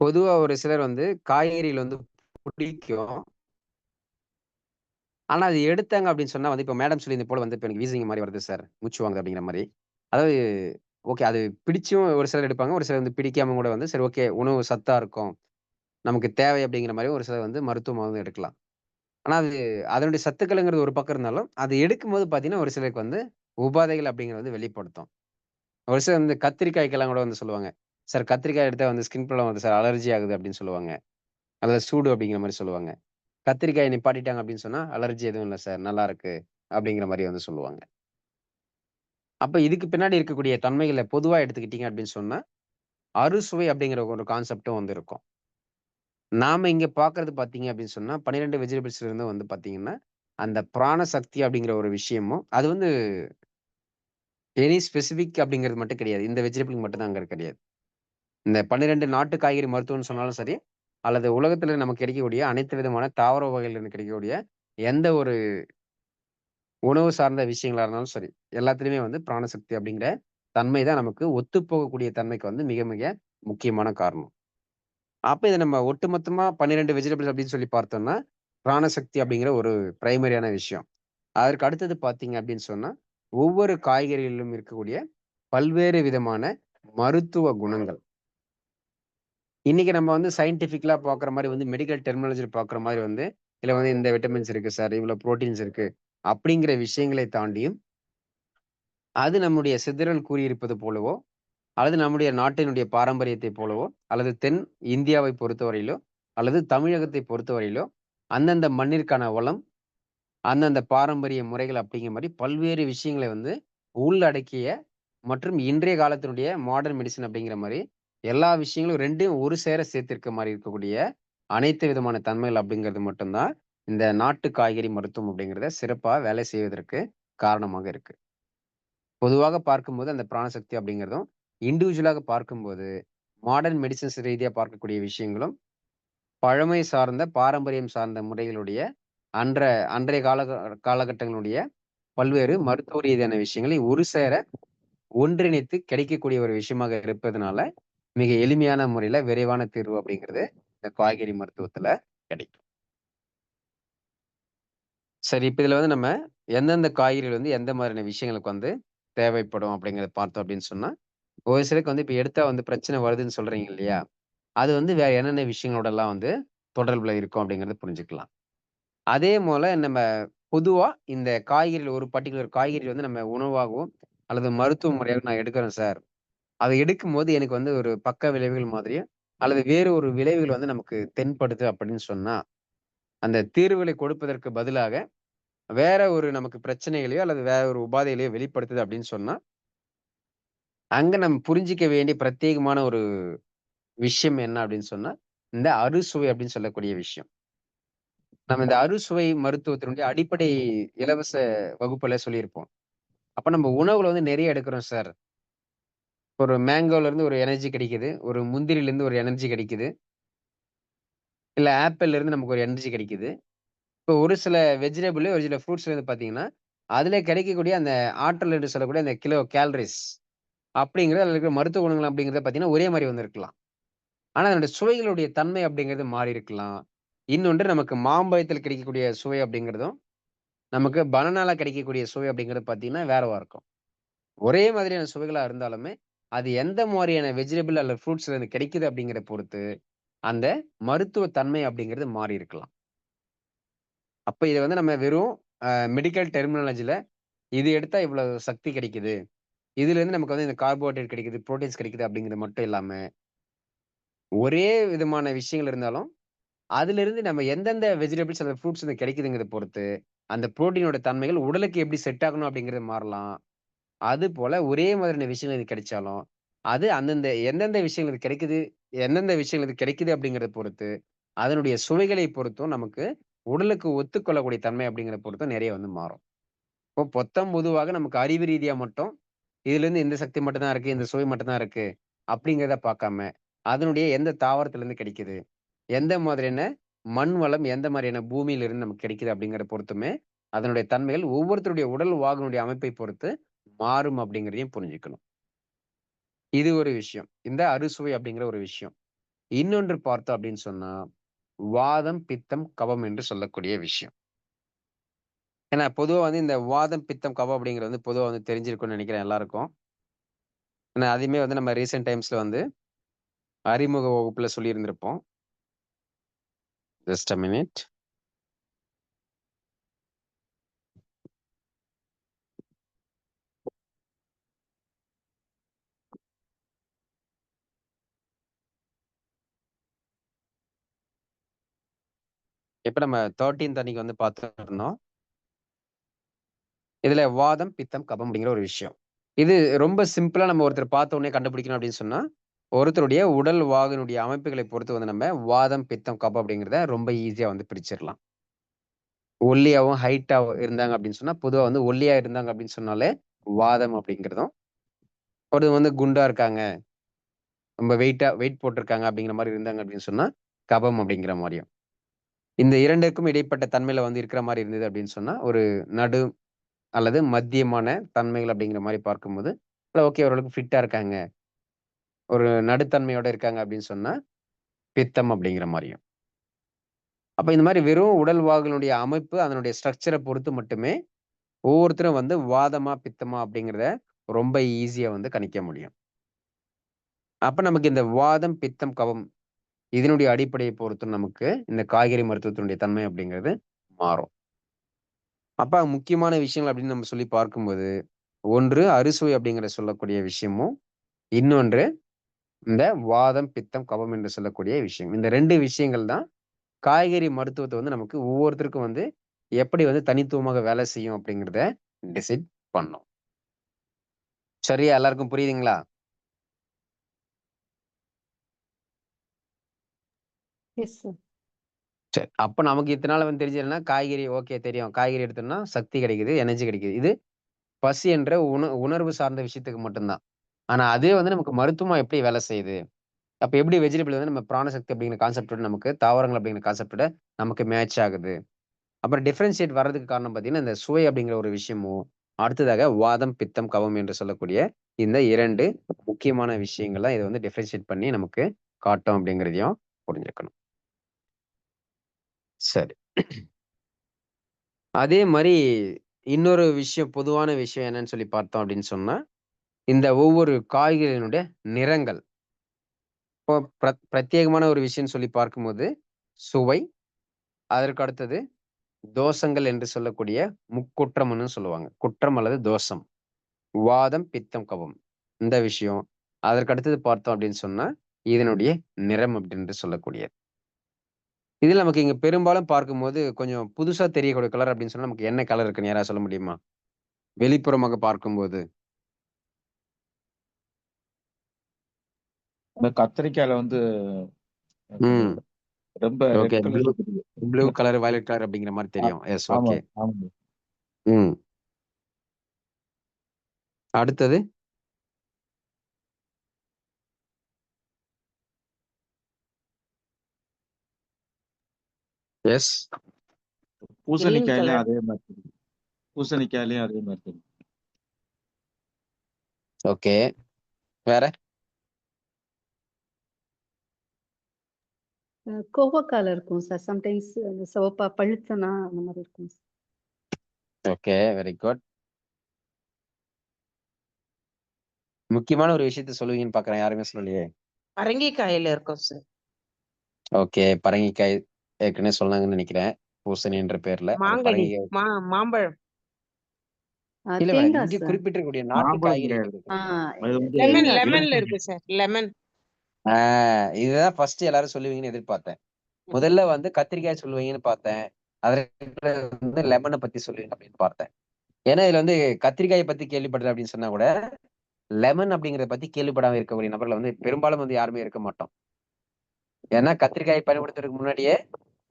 பொதுவா ஒரு சிலர் வந்து காய்கறிகள் வந்து பிடிக்கும். ஆனா, அது எடுத்தாங்க அப்படின்னு சொன்னா வந்து, இப்ப மேடம் சொல்லியது போல வந்து இப்ப எனக்கு வீசிங் மாரி வருது சார். மூச்சு வாங்குது அப்படிங்கிற மாரி. அதாவது ஓகே அது பிடிச்சும் ஒரு சிலர் எடுப்பாங்க. ஒரு சிலர் வந்து பிடிக்காம கூட வந்து சரி ஓகே உணவு சத்தா இருக்கும். நமக்கு தேவை அப்படிங்கிற மாரி ஒரு சிலர் வந்து மருத்துவமா வந்து எடுக்கலாம். ஆனா அது அதனுடைய சத்துக்கள்ங்கிறது ஒரு பக்கம் இருந்தாலும், அது எடுக்கும்போது பார்த்தீங்கன்னா, ஒரு சிலருக்கு வந்து உபாதைகள் அப்படிங்கிறது வந்து வெளிப்படுத்தும். ஒரு சிலர் வந்து கத்திரிக்காய்க்கெல்லாம் கூட வந்து சொல்லுவாங்க. சார் கத்திரிக்காய் எடுத்தால் வந்து ஸ்கின் ப்ராப்ளம் வருது சார். அலர்ஜி ஆகுது அப்படின்னு சொல்லுவாங்க. அதாவது சூடு அப்படிங்கிற மாதிரி சொல்லுவாங்க. கத்திரிக்காய நிப்பாட்டிட்டாங்க அப்படின்னு சொன்னால் அலர்ஜி எதுவும் இல்லை சார். நல்லா இருக்கு. அப்படிங்கிற மாதிரி வந்து சொல்லுவாங்க. அப்போ இதுக்கு பின்னாடி இருக்கக்கூடிய தன்மைகளை பொதுவாக எடுத்துக்கிட்டீங்க அப்படின்னு சொன்னால் அறுசுவை அப்படிங்கிற ஒரு கான்செப்டும் வந்து இருக்கும். நாம இங்கே பார்க்கறது பார்த்தீங்க அப்படின்னு சொன்னால் பன்னிரெண்டு வெஜிடபிள்ஸ்ல இருந்து வந்து பார்த்தீங்கன்னா, அந்த பிராண சக்தி அப்படிங்கிற ஒரு விஷயமும், அது வந்து எனி ஸ்பெசிஃபிக் அப்படிங்கிறது மட்டும் கிடையாது. இந்த வெஜிடபிள் மட்டும் தான் அங்கே கிடையாது. இந்த 12 நாட்டு காய்கறி மருத்துவம்னு சொன்னாலும் சரி, அல்லது உலகத்துல நமக்கு கிடைக்கக்கூடிய அனைத்து விதமான தாவர வகையில கிடைக்கக்கூடிய எந்த ஒரு உணவு சார்ந்த விஷயங்களா இருந்தாலும் சரி, எல்லாத்துலயுமே வந்து பிராணசக்தி அப்படிங்கிற தன்மை தான் நமக்கு ஒத்துப்போகக்கூடிய தன்மைக்கு வந்து மிக, மிக முக்கியமான காரணம். அப்ப இதை நம்ம ஒட்டுமொத்தமா 12 வெஜிடபிள்ஸ் அப்படின்னு சொல்லி பார்த்தோம்னா, பிராணசக்தி அப்படிங்கிற ஒரு பிரைமரியான விஷயம். அதற்கு அடுத்தது பார்த்தீங்க அப்படின்னு சொன்னா, ஒவ்வொரு காய்கறிகளிலும் இருக்கக்கூடிய பல்வேறு விதமான மருத்துவ குணங்கள். இன்னைக்கு நம்ம வந்து சயின்டிஃபிக்கலா பார்க்குற மாதிரி வந்து மெடிக்கல் டெர்மினாலஜி பார்க்குற மாதிரி வந்து, இதுல வந்து இந்த விட்டமின்ஸ் இருக்கு சார், இவ்வளோ புரோட்டீன்ஸ் இருக்கு. அப்படிங்கிற விஷயங்களை தாண்டியும், அது நம்முடைய சிதறல் கூறியிருப்பது போலவோ, அல்லது நம்முடைய நாட்டினுடைய பாரம்பரியத்தைப் போலவோ, அல்லது தென் இந்தியாவை பொறுத்தவரையிலோ, அல்லது தமிழகத்தை பொறுத்தவரையிலோ, அந்தந்த மண்ணிற்கான வளம், அந்தந்த பாரம்பரிய முறைகள் அப்படிங்கிற மாதிரி பல்வேறு விஷயங்களை வந்து உள்ளடக்கிய மற்றும் இன்றைய காலத்தினுடைய மாடர்ன் மெடிசன் அப்படிங்கிற மாதிரி எல்லா விஷயங்களும் 2யும் ஒரு சேர சேர்த்திருக்க மாரி இருக்கக்கூடிய அனைத்து விதமான தன்மைகள் அப்படிங்கிறது மட்டும் தான், இந்த நாட்டு காய்கறி மருத்துவம் அப்படிங்கிறத சிறப்பா வேலை செய்வதற்கு காரணமாக இருக்கு. பொதுவாக பார்க்கும்போது அந்த பிராணசக்தி அப்படிங்கிறதும், இண்டிவிஜுவலாக பார்க்கும்போது, மாடர்ன் மெடிசின்ஸ் ரீதியா பார்க்கக்கூடிய விஷயங்களும், பழமை சார்ந்த, பாரம்பரியம் சார்ந்த முறைகளுடைய அன்ற அன்றைய காலக காலகட்டங்களுடைய பல்வேறு மருத்துவ ரீதியான விஷயங்களை ஒரு சேர ஒன்றிணைத்து கிடைக்கக்கூடிய ஒரு விஷயமாக இருப்பதனால, மிக எளிமையான முறையில விரைவான தீர்வு அப்படிங்கிறது இந்த காய்கறி மருத்துவத்துல கிடைக்கும். சரி, இப்ப இதுல வந்து நம்ம எந்தெந்த காய்கறிகள் வந்து எந்த மாதிரியான விஷயங்களுக்கு வந்து தேவைப்படும் அப்படிங்கிறத பார்த்தோம் அப்படின்னு சொன்னா, ஒரு சிலருக்கு வந்து இப்ப எடுத்தா வந்து பிரச்சனை வருதுன்னு சொல்றீங்க இல்லையா? அது வந்து வேற என்னென்ன விஷயங்களோடலாம் வந்து தொடர்புல இருக்கும் அப்படிங்கிறத புரிஞ்சுக்கலாம். அதே போல நம்ம பொதுவா இந்த காய்கறிகள் ஒரு பர்ட்டிகுலர் காய்கறி வந்து நம்ம உணவாகவும் அல்லது மருத்துவ முறையாக நான் எடுக்கிறேன் சார். அத எடுக்கும்போது எனக்கு வந்து ஒரு பக்க விளைவுகள் மாதிரியோ, அல்லது வேறு ஒரு விளைவுகள் வந்து நமக்கு தென்படுது அப்படின்னு சொன்னா, அந்த தீர்வுகளை கொடுப்பதற்கு பதிலாக, வேற ஒரு நமக்கு பிரச்சனைகளையோ, அல்லது வேற ஒரு உபாதைகளையோ வெளிப்படுத்துது அப்படின்னு சொன்னா, அங்க நம்ம புரிஞ்சுக்க வேண்டிய பிரத்யேகமான ஒரு விஷயம் என்ன அப்படின்னு சொன்னா, இந்த அறுசுவை அப்படின்னு சொல்லக்கூடிய விஷயம். நம்ம இந்த அறுசுவை மருத்துவத்தினுடைய அடிப்படை இலவச வகுப்புல சொல்லியிருப்போம். அப்ப நம்ம உணவுல வந்து நெறைய எடுக்கிறோம் சார். ஒரு மேங்கோல இருந்து ஒரு எனர்ஜி கிடைக்குது. ஒரு முந்திரில இருந்து ஒரு எனர்ஜி கிடைக்குது. இல்ல ஆப்பிள்லேருந்து நமக்கு ஒரு எனர்ஜி கிடைக்குது. இப்போ ஒரு சில வெஜிடபிள், ஒரு சில ஃப்ரூட்ஸ்ல இருந்து பார்த்தீங்கன்னா, அதில் கிடைக்கக்கூடிய அந்த ஆற்றல் என்று சொல்லக்கூடிய அந்த கிலோ கேலரிஸ் அப்படிங்கிறது அதில் இருக்கிற மருத்துவ குணங்கள் அப்படிங்கிறத பார்த்தீங்கன்னா, ஒரே மாதிரி வந்திருக்கலாம் ஆனால் அதனுடைய சுவைகளுடைய தன்மை அப்படிங்கிறது மாறி இருக்கலாம். இன்னொன்று நமக்கு மாம்பழத்தில் கிடைக்கக்கூடிய சுவை அப்படிங்கிறதும், நமக்கு பனனால கிடைக்கக்கூடிய சுவை அப்படிங்கிறது பார்த்தீங்கன்னா, வேறவா இருக்கும். ஒரே மாதிரியான சுவைகளாக இருந்தாலுமே, அது எந்த மாதிரியான வெஜிடபிள் அல்லது ஃப்ரூட்ஸ்ல இருந்து கிடைக்குது அப்படிங்கிறத பொறுத்து, அந்த மருத்துவ தன்மை அப்படிங்கிறது மாறி இருக்கலாம். அப்ப இதை வந்து நம்ம வெறும் மெடிக்கல் டெர்மினாலஜில இது எடுத்தா இவ்வளவு சக்தி கிடைக்குது. இதிலிருந்து நமக்கு வந்து இந்த கார்போஹைட்ரேட் கிடைக்குது, புரோட்டீன்ஸ் கிடைக்குது அப்படிங்கிறது மட்டும் இல்லாம, ஒரே விதமான விஷயங்கள் இருந்தாலும், அதிலிருந்து நம்ம எந்தெந்த வெஜிடபிள்ஸ் அல்லது ஃப்ரூட்ஸ் வந்து கிடைக்குதுங்கிறத பொறுத்து, அந்த புரோட்டீனோட தன்மைகள் உடலுக்கு எப்படி செட் ஆகணும் அப்படிங்கிறது மாறலாம். அது போல ஒரே மாதிரியான விஷயங்கள் இது கிடைச்சாலும், அது அந்தந்த எந்தெந்த விஷயங்கள் இது கிடைக்குது, எந்தெந்த விஷயங்கள் இது கிடைக்குது அப்படிங்கிறத பொறுத்து, அதனுடைய சுவைகளை பொறுத்தும் நமக்கு உடலுக்கு ஒத்துக்கொள்ளக்கூடிய தன்மை அப்படிங்கிறத பொறுத்தும் நிறைய வந்து மாறும். இப்போ பொத்தம் பொதுவாக நமக்கு அறிவு ரீதியா மட்டும், இதுலேருந்து இந்த சக்தி மட்டும்தான் இருக்குது இருக்கு, இந்த சுவை மட்டும்தான் இருக்குது இருக்கு, அப்படிங்கிறத பார்க்காம, அதனுடைய எந்த தாவரத்துலேருந்து கிடைக்குது, எந்த மாதிரியான மண் வளம், எந்த மாதிரியான பூமியிலிருந்து நமக்கு கிடைக்குது அப்படிங்கிறத பொறுத்துமே, அதனுடைய தன்மைகள் ஒவ்வொருத்தருடைய உடல் வாகனுடைய அமைப்பை பொறுத்து மாறும் அப்படிங்கிறதையும் புரிஞ்சுக்கணும். இது ஒரு விஷயம். இந்த அறுசுவை அப்படிங்கிற ஒரு விஷயம். இன்னொன்று பார்த்தோம் அப்படின்னு சொன்னா வாதம் பித்தம் கபம் என்று சொல்லக்கூடிய விஷயம் ஏன்னா பொதுவா வந்து இந்த வாதம் பித்தம் கபம் அப்படிங்கிறது வந்து பொதுவா வந்து தெரிஞ்சிருக்கும்னு நினைக்கிறேன் எல்லாருக்கும் ஏன்னா அதையுமே வந்து நம்ம ரீசெண்ட் டைம்ஸ்ல வந்து அறிமுக வகுப்புல சொல்லியிருந்திருப்போம் ஜஸ்ட் அ மினிட் இப்ப நம்ம தேர்ட்டீன்த் அன்னைக்கு வந்து பார்த்துருந்தோம் இதுல வாதம் பித்தம் கபம் அப்படிங்கிற ஒரு விஷயம். இது ரொம்ப சிம்பிளா நம்ம ஒருத்தர் பார்த்த உடனே கண்டுபிடிக்கணும் அப்படின்னு சொன்னா ஒருத்தருடைய உடல் வாகனுடைய அமைப்புகளை பொறுத்து வந்து நம்ம வாதம் பித்தம் கபம் அப்படிங்கிறத ரொம்ப ஈஸியா வந்து பிரிச்சிடலாம். ஒல்லியாவும் ஹைட்டாகவும் இருந்தாங்க அப்படின்னு சொன்னா பொதுவா வந்து ஒல்லியா இருந்தாங்க அப்படின்னு சொன்னாலே வாதம் அப்படிங்கிறதும் ஒரு வந்து குண்டா இருக்காங்க ரொம்ப வெயிட்டா வெயிட் போட்டிருக்காங்க அப்படிங்கிற மாதிரி இருந்தாங்க அப்படின்னு சொன்னா கபம் அப்படிங்கிற மாதிரியும். இந்த இரண்டுக்கும் இடைப்பட்ட தன்மையில வந்து இருக்கிற மாதிரி இருந்தது அப்படின்னு சொன்னா ஒரு நடு அல்லது மத்தியமான தன்மைகள் அப்படிங்கிற மாதிரி பார்க்கும்போது ஓகே ஓரளவுக்கு ஃபிட்டா இருக்காங்க. ஒரு நடுத்தன்மையோட இருக்காங்க அப்படின்னு சொன்னா பித்தம் அப்படிங்கிற மாதிரியும். அப்ப இந்த மாதிரி வெறும் உடல் வாகனுடைய அமைப்பு அதனுடைய ஸ்ட்ரக்சரை பொறுத்து மட்டுமே ஒவ்வொருத்தரும் வந்து வாதமா பித்தமா அப்படிங்கிறத ரொம்ப ஈஸியா வந்து கணிக்க முடியும். அப்ப நமக்கு இந்த வாதம் பித்தம் கவம் இதனுடைய அடிப்படையை பொறுத்து நமக்கு இந்த காய்கறி மருத்துவத்தினுடைய தன்மை அப்படிங்கிறது மாறும். அப்ப முக்கியமான விஷயங்கள் அப்படின்னு நம்ம சொல்லி பார்க்கும்போது ஒன்று அறுசுவை அப்படிங்கிற சொல்லக்கூடிய விஷயமும் இன்னொன்று இந்த வாதம் பித்தம் கபம் என்று சொல்லக்கூடிய விஷயம். இந்த ரெண்டு விஷயங்கள் தான் காய்கறி மருத்துவத்தை வந்து நமக்கு ஒவ்வொருத்தருக்கும் வந்து எப்படி வந்து தனித்துவமாக வேலை செய்யும் அப்படிங்கிறத டிசைட் பண்ணும். சரியா? எல்லாருக்கும் புரியுதுங்களா? சரி அப்ப நமக்கு இத்தனை நாள் வந்து தெரிஞ்சதுன்னா காய்கறி ஓகே தெரியும். காய்கறி எடுத்தோம்னா சக்தி கிடைக்குது எனர்ஜி கிடைக்குது. இது பசி என்ற உண உணர்வு சார்ந்த விஷயத்துக்கு மட்டும்தான். ஆனா அதே வந்து நமக்கு மருத்துவமா எப்படி வேலை செய்யுது? அப்ப எப்படி வெஜிடபிள் வந்து நம்ம பிராணசக்தி அப்படிங்கிற கான்செப்டோட நமக்கு தாவரங்கள் அப்படிங்கிற கான்செப்டோட நமக்கு மேட்ச் ஆகுது. அப்புறம் டிஃபரன்ஷியேட் வர்றதுக்கு காரணம் பார்த்தீங்கன்னா இந்த சுவை அப்படிங்கிற ஒரு விஷயமும் அடுத்ததாக வாதம் பித்தம் கவம் என்று சொல்லக்கூடிய இந்த இரண்டு முக்கியமான விஷயங்கள்லாம் இதை வந்து டிஃப்ரென்ஷியேட் பண்ணி நமக்கு காட்டும் அப்படிங்கிறதையும் புரிஞ்சுக்கணும். சரி அதே மாதிரி இன்னொரு விஷயம் பொதுவான விஷயம் என்னன்னு சொல்லி பார்த்தோம் அப்படின்னு சொன்னா இந்த ஒவ்வொரு காய்கறியினுடைய நிறங்கள். இப்போ பிர- பிரத்யேகமான ஒரு விஷயம் சொல்லி பார்க்கும்போது சுவை அதற்கு அடுத்தது தோஷங்கள் என்று சொல்லக்கூடிய முக்குற்றம்னு சொல்லுவாங்க. குற்றம் அல்லது தோஷம். வாதம் பித்தம் கவம் இந்த விஷயம். அதற்கு அடுத்தது பார்த்தோம் அப்படின்னு சொன்னா இதனுடைய நிறம் அப்படின்னு சொல்லக்கூடியது. இதுல நமக்கு இங்க பெரும்பாலும் பார்க்கும்போது கொஞ்சம் புதுசா தெரியக்கூடிய கலர் அப்படின்னு சொன்னா நமக்கு என்ன கலர் இருக்குன்னு யாராவது சொல்ல முடியுமா? வெளிப்புறமாக பார்க்கும்போது. இந்த கத்திரிக்காயில வந்து ம். ரொம்ப. தெரியுது. ப்ளூ கலர் வயலட் கலர் அப்படிங்கிற மாதிரி தெரியும். எஸ் ஆமா ஓகே ஆமா ம். அடுத்தது? எஸ் பூசணிக்காயிலயும். அதே மாதிரி. பூசணிக்காயிலயும் அதே மாதிரி. ஓகே வேற கோவக்கால இருக்கும் சார் சம்டைம்ஸ் அந்த சிவப்பா பழுத்தனா அந்த மாதிரி இருக்கும். ஓகே வெரி குட் முக்கியமான ஒரு விஷயத்த சொல்லுவீங்கன்னு பாக்குறேன் யாருமே சொல்லலையே பரங்கிக்காயில இருக்கும் சார் ஓகே பரங்கிக்காய் ஏற்கனவே சொன்னாங்கன்னு நினைக்கிறேன். பூசணி என்ற பேர்ல மாங்கனி. மா மாம்பழம். ஆ, இல்ல மேடம் தேங்காய் இங்க சார். குறிப்பிட்டிருக்கக்கூடிய நாட்டு மாம்பழம் காய்கறிகள் கிடையாது. ஆ, அது வந்து லெமன் தேங்காய் லெமன்ல இளம் இருக்கு. சார். லெமன் ஆஹ் இதுதான் ஃபர்ஸ்ட் எல்லாரும் சொல்லுவீங்கன்னு எதிர்பார்த்தேன். முதல்ல வந்து கத்திரிக்காய் சொல்லுவீங்கன்னு பார்த்தேன். அதுல வந்து லெமனை பத்தி சொல்லுவீங்க அப்படின்னு பார்த்தேன். ஏன்னா இதுல வந்து கத்திரிக்காயை பத்தி கேள்விப்படுறது அப்படின்னு சொன்னா கூட லெமன் அப்படிங்கறத பத்தி கேள்விப்படாம இருக்கக்கூடிய நபர்கள் வந்து பெரும்பாலும் வந்து யாருமே இருக்க மாட்டோம். ஏன்னா கத்திரிக்காய் பயன்படுத்துறதுக்கு முன்னாடியே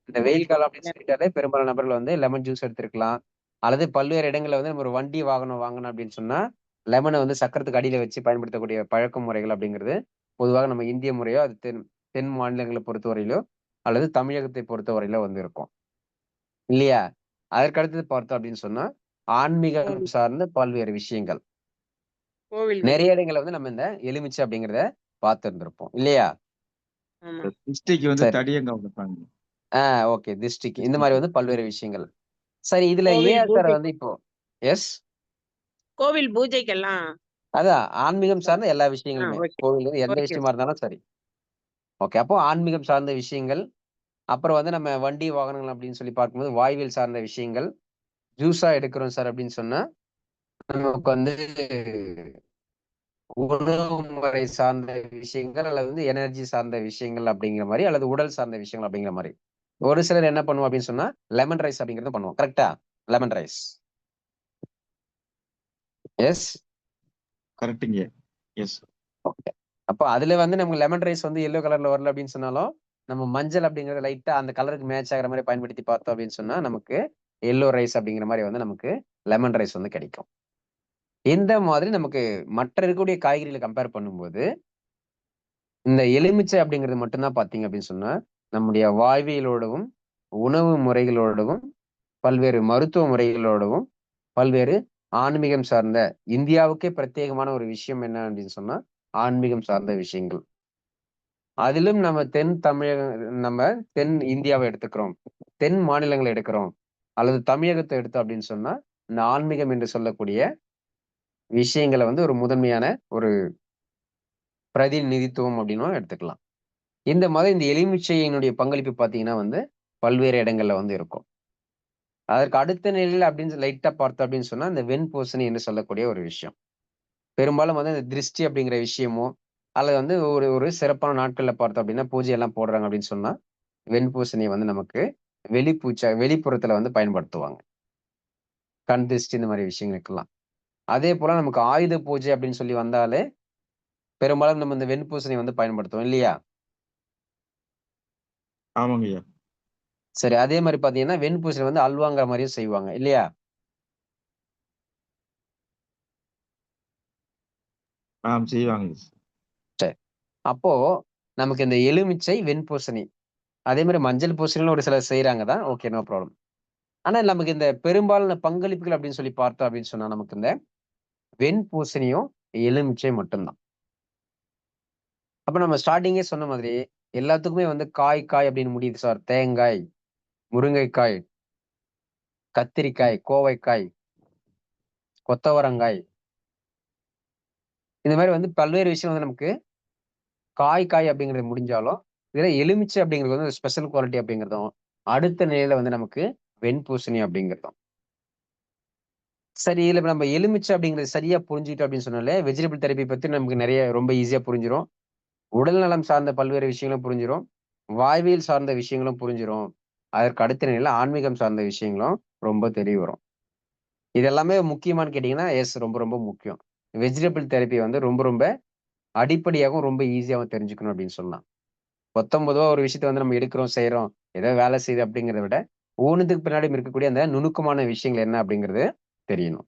இந்த வெயில் காலம் அப்படின்னு சொல்லிட்டாலே பெரும்பாலான நபர்கள் வந்து லெமன் ஜூஸ் எடுத்திருக்கலாம். அல்லது பல்வேறு இடங்கள்ல வந்து நம்ம ஒரு வண்டி வாகனம் வாங்கணும் அப்படின்னு சொன்னா லெமனை வந்து சக்கரத்துக்கு அடியில வச்சு பயன்படுத்தக்கூடிய பழக்க முறைகள் அப்படிங்கிறது பொதுவாக நம்ம இந்திய முறையோ அது தென் தென் மாநிலங்களை பொறுத்தவரையிலோ அல்லது தமிழகத்தை பொறுத்தவரையிலோ வந்து இருக்கும். இல்லையா? அதற்கு அடுத்தது பார்த்தோம் அப்படின்னு சொன்னா ஆன்மீகம் சார்ந்த பல்வேறு விஷயங்கள். கோவில் நிறைய இடங்கள்ல வந்து நம்ம இந்த எலுமிச்சை அப்படிங்கிறத பார்த்து இருந்திருப்போம் இல்லையா வந்து சரி. தடியங்காவ் வைப்பாங்க ஆ ஓகே. டிஸ்ட்ரிக்ட் இந்த மாதிரி வந்து பல்வேறு விஷயங்கள். சரி இதுல ஏன் சார். வந்து இப்போ எஸ்? கோவில் பூஜைக்கெல்லாம் அதான் ஆன்மீகம் சார்ந்த எல்லா விஷயங்களுமே. கோவில் எந்த. விஷயமா இருந்தாலும் சரி. ஓகே அப்போ ஆன்மீகம் சார்ந்த விஷயங்கள் அப்புறம் வந்து நம்ம வண்டி வாகனங்கள் அப்படின்னு சொல்லி பார்க்கும்போது வாயுவியல் சார்ந்த விஷயங்கள் ஜூஸா எடுக்கிறோம் சார் அப்படின்னு சொன்னா நமக்கு வந்து உணவு முறை சார்ந்த விஷயங்கள் அல்லது வந்து எனர்ஜி சார்ந்த விஷயங்கள் அப்படிங்கிற மாதிரி அல்லது உடல் சார்ந்த விஷயங்கள் அப்படிங்கிற மாதிரி. ஒரு சிலர் என்ன பண்ணுவோம் அப்படின்னு சொன்னா லெமன் ரைஸ் அப்படிங்கறத பண்ணுவோம் கரெக்டா லெமன் ரைஸ் எஸ் கரெக்டுங்க எஸ் ஓகே அப்போ அதுல வந்து நமக்கு லெமன் ரைஸ் வந்து எல்லோ கலர்ல வரல அப்படின்னு சொன்னாலும் நம்ம மஞ்சள் அப்படிங்கறத லைட்டா அந்த கலருக்கு மேட்ச் ஆகிற மாதிரி பயன்படுத்தி பார்த்தோம் அப்படின்னு சொன்னா நமக்கு எல்லோ ரைஸ் அப்படிங்கிற மாதிரி வந்து நமக்கு லெமன் ரைஸ் வந்து கிடைக்கும். இந்த மாதிரி நமக்கு மற்ற இருக்கக்கூடிய காய்கறிகளை கம்பேர் பண்ணும்போது இந்த எலுமிச்சை அப்படிங்கிறது மட்டும்தான் பாத்தீங்க அப்படின்னு சொன்னா நம்முடைய வாழ்வியலோடவும் உணவு முறைகளோடவும் பல்வேறு மருத்துவ முறைகளோடவும் பல்வேறு ஆன்மீகம் சார்ந்த இந்தியாவுக்கே பிரத்யேகமான ஒரு விஷயம் என்ன அப்படின்னு சொன்னா ஆன்மீகம் சார்ந்த விஷயங்கள். அதிலும் நம்ம தென் தமிழக நம்ம தென் இந்தியாவை எடுத்துக்கிறோம். தென் மாநிலங்களை எடுக்கிறோம். அல்லது தமிழகத்தை எடுத்தோம் அப்படின்னு சொன்னா இந்த ஆன்மீகம் என்று சொல்லக்கூடிய விஷயங்களை வந்து ஒரு முதன்மையான ஒரு பிரதிநிதித்துவம் அப்படின்னும் எடுத்துக்கலாம். இந்த மாதிரி இந்த எலுமிச்சையினுடைய பங்களிப்பு பார்த்தீங்கன்னா வந்து பல்வேறு இடங்கள்ல வந்து இருக்கும். அதற்கு அடுத்த நிலையில் அப்படின்னு லைட்டா பார்த்தோம் அப்படின்னு சொன்னா இந்த வெண்பூசணி என்று சொல்லக்கூடிய ஒரு விஷயம். பெரும்பாலும் வந்து இந்த திருஷ்டி அப்படிங்கிற விஷயமோ அல்லது வந்து ஒரு ஒரு சிறப்பான நாட்கள்ல பார்த்தோம் அப்படின்னா பூஜை எல்லாம் போடுறாங்க அப்படின்னு சொன்னா வெண்பூசணியை வந்து நமக்கு வெளிப்பூச்சா வெளிப்புறத்துல வந்து பயன்படுத்துவாங்க. கண் திருஷ்டி இந்த மாதிரி விஷயங்களுக்கெல்லாம். அதே போல நமக்கு ஆயுத பூஜை அப்படின்னு சொல்லி வந்தாலே பெரும்பாலும் நம்ம இந்த வெண்பூசணி வந்து பயன்படுத்துவோம் இல்லையா? ஆமாங்க ஐயா. சரி அதே மாதிரி பாத்தீங்கன்னா வெண்பூசணி வந்து அல்வாங்கிற மாதிரியும் செய்வாங்க இல்லையா? ஆம் செய்வாங்க. அப்போ நமக்கு இந்த எலுமிச்சை வெண்பூசணி அதே மாதிரி மஞ்சள் பூசணின்னு ஒரு சிலர் செய்யறாங்க தான் ஓகே நோ ப்ராப்ளம். ஆனா நமக்கு இந்த பெரும்பாலான பங்களிப்புகள் அப்படின்னு சொல்லி பார்த்தோம் அப்படின்னு சொன்னா நமக்கு இந்த வெண்பூசணியும் எலுமிச்சை மட்டும்தான். அப்ப நம்ம ஸ்டார்டிங்கே சொன்ன மாதிரி எல்லாத்துக்குமே வந்து காய் காய் அப்படின்னு முடியுது சார். தேங்காய் முருங்கைக்காய் கத்திரிக்காய் கோவைக்காய் கொத்தவரங்காய். இந்த மாதிரி வந்து பல்வேறு விஷயம் வந்து நமக்கு காய் காய் அப்படிங்கிறது முடிஞ்சாலும் இதுல எலுமிச்சை அப்படிங்கிறது வந்து ஸ்பெஷல் குவாலிட்டி அப்படிங்கிறதும் அடுத்த நிலையில வந்து நமக்கு வெண்பூசணி அப்படிங்கிறதும். சரி இதுல நம்ம எலுமிச்சை அப்படிங்கிறது சரியா புரிஞ்சுக்கிட்டோம் அப்படின்னு சொன்னாலே வெஜிடபிள் தெரப்பி பத்தி நமக்கு நிறைய ரொம்ப ஈஸியா புரிஞ்சிரும். உடல் நலம் சார்ந்த பல்வேறு விஷயங்களும் புரிஞ்சிடும் வாய்வியல் சார்ந்த விஷயங்களும் புரிஞ்சிரும். அதற்கு அடுத்த நிலையில் ஆன்மீகம் சார்ந்த விஷயங்களும் ரொம்ப தெரிய வரும். இது எல்லாமே முக்கியமானு கேட்டிங்கன்னா எஸ் ரொம்ப ரொம்ப முக்கியம். வெஜிடபிள் தெரப்பி வந்து ரொம்ப ரொம்ப அடிப்படையாகவும் ரொம்ப ஈஸியாகவும் தெரிஞ்சுக்கணும் அப்படின்னு சொல்லலாம் பத்தொன்பதுவா ஒரு விஷயத்த வந்து நம்ம எடுக்கிறோம் செய்கிறோம் ஏதோ வேலை செய்யுது அப்படிங்கிறத விட ஊனத்துக்கு பின்னாடி இருக்கக்கூடிய அந்த நுணுக்கமான விஷயங்கள் என்ன அப்படிங்கிறது தெரியணும்.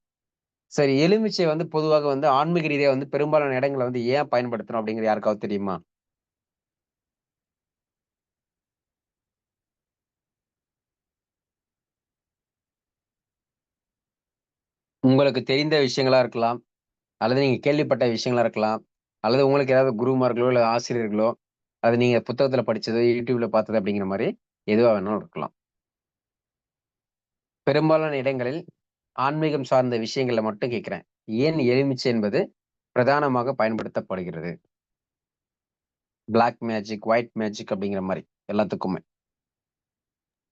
சரி எலுமிச்சை வந்து பொதுவாக வந்து ஆன்மீக ரீதியாக வந்து பெரும்பாலான இடங்களை வந்து ஏன் பயன்படுத்தணும் அப்படிங்கிறது யாருக்காவது தெரியுமா? உங்களுக்கு தெரிந்த விஷயங்களா இருக்கலாம். அல்லது நீங்க கேள்விப்பட்ட விஷயங்களா இருக்கலாம். அல்லது உங்களுக்கு ஏதாவது குருமார்களோ இல்லை ஆசிரியர்களோ அது நீங்க புத்தகத்துல படிச்சதோ யூடியூப்ல பார்த்தது அப்படிங்கிற மாதிரி எதுவாக வேணாலும் இருக்கலாம். பெரும்பாலான இடங்களில் ஆன்மீகம் சார்ந்த விஷயங்களை மட்டும் கேட்கிறேன். ஏன் எலுமிச்சை என்பது பிரதானமாக பயன்படுத்தப்படுகிறது? பிளாக் மேஜிக் ஒயிட் மேஜிக் அப்படிங்கிற மாதிரி எல்லாத்துக்குமே.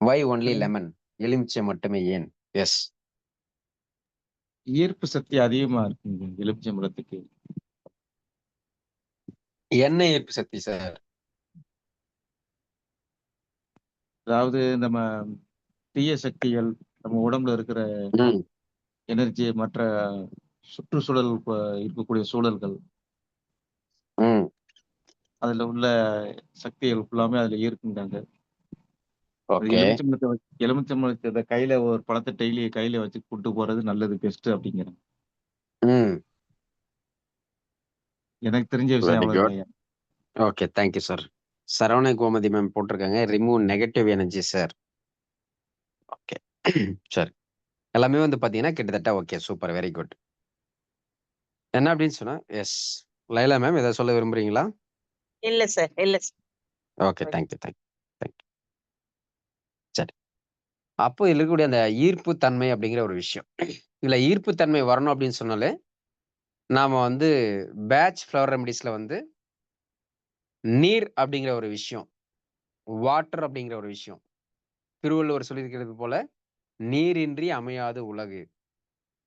வை ஒன்லி லெமன் எலுமிச்சை மட்டுமே ஏன்? எஸ் ஈர்ப்பு சக்தி அதிகமா இருக்குங்க எலுமிச்சம்பழத்துக்கு என்ன ஈர்ப்பு சக்தி சார் அதாவது நம்ம தீய சக்திகள் நம்ம உடம்புல இருக்கிற எனர்ஜி மற்ற சுற்றுச்சூழல் இருக்கக்கூடிய சூழல்கள். அதுல உள்ள சக்திகள் ஃபுல்லாமே அதுல ஈர்க்குங்கிறாங்க அது ஓகே. எலுமிச்சம்பழத்தை கையில ஒரு பழத்தை டெய்லி கையில வச்சு கூட்டு போறது நல்லது பெஸ்ட் அப்படிங்கிறாங்க எனக்கு தெரிஞ்ச விஷயம். Okay thank you sir Saravana Gomathi ma'am போட்டிருக்காங்க. Remove negative energy sir okay சரி எல்லாமே வந்து பார்த்தீங்கன்னா கிட்டத்தட்ட ஓகே சூப்பர் வெரி குட் என்ன அப்படின்னு சொன்னா எஸ் லைலா மேம் ஏதாவது சொல்ல விரும்புறீங்களா இல்ல சார் இல்ல sir. Okay. Thank you, thank thank you. சரி. அப்போ இதுல இருக்கக்கூடிய அந்த ஈர்ப்பு தன்மை அப்படிங்கிற ஒரு விஷயம். இதுல ஈர்ப்பு தன்மை வரணும் அப்படின்னு சொன்னாலே, நாம வந்து பேட்ச் ஃப்ளவர் ரெமடிஸ்ல வந்து நீர் அப்படிங்கிற ஒரு விஷயம். வாட்டர் அப்படிங்கிற ஒரு விஷயம். திருவள்ளுவர் சொல்லியிருக்கிறது போல, "நீரின்றி அமையாது உலகு."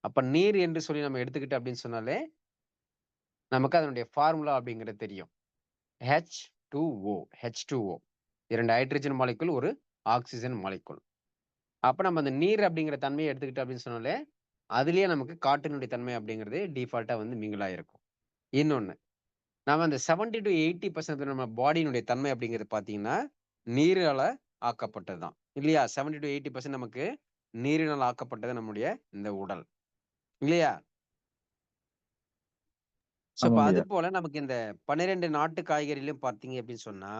அப்ப நீர் என்று சொல்லி நம்ம எடுத்துக்கிட்டோம் அப்படின்னு சொன்னாலே, நமக்கு அதனுடைய ஃபார்முலா அப்படிங்கிறது தெரியும். H2O H2O 2 ஹைட்ரஜன் மாலைக்குள் ஒரு ஆக்சிஜன் மாலைக்குள் அப்ப நம்ம அந்த நீர் அப்படிங்கிற தன்மையை எடுத்துக்கிட்டோம் அப்படின்னு சொன்னாலே, அதுலேயே நமக்கு காற்றினுடைய தன்மை அப்படிங்கிறது டிஃபால்ட்டா வந்து மிங்கிள் இருக்கும் இன்னொன்று நம்ம அந்த 70-80% நம்ம பாடியினுடைய தன்மை அப்படிங்கிறது பார்த்தீங்கன்னா, நீரால ஆக்கப்பட்டது தான். இல்லையா? 70-80% நமக்கு நீரினால் ஆக்கப்பட்டது நம்முடைய இந்த உடல். இல்லையா? அப்ப ஆமாங்கய்யா. அதுபோல நமக்கு இந்த 12 நாட்டு காய்கறிலயும் பார்த்தீங்க அப்படின்னு சொன்னா,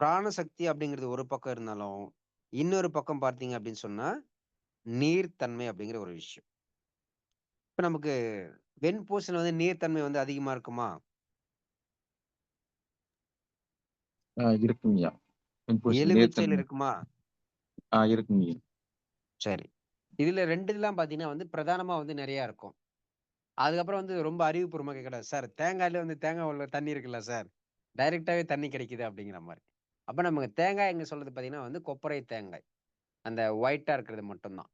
பிராணசக்தி அப்படிங்கிறது ஒரு பக்கம் இருந்தாலும், இன்னொரு பக்கம் பார்த்தீங்க அப்படின்னு சொன்னா, நீர்த்தன்மை அப்படிங்கிற ஒரு விஷயம். இப்ப நமக்கு வெண்பூசணில வந்து நீர்த்தன்மை வந்து அதிகமா இருக்குமா? இருக்குங்கய்யா. எலுமிச்சையில. இருக்குமா? இருக்குங்கய்யா. சரி. இதுல ரெண்டு இதெல்லாம் பார்த்தீங்கன்னா வந்து பிரதானமா வந்து நிறைய இருக்கும். அதுக்கப்புறம் வந்து ரொம்ப அறிவுபூர்வமாக கிடையாது "சார் தேங்காயில வந்து தேங்காய் உள்ள தண்ணி இருக்குல்ல சார், டைரக்ட்டாவே தண்ணி கிடைக்குது." அப்படிங்கிற மாதிரி அப்ப நமக்கு தேங்காய் எங்க சொல்றது பார்த்தீங்கன்னா வந்து கொப்பரை தேங்காய். அந்த ஒயிட்டா இருக்கிறது மட்டும்தான்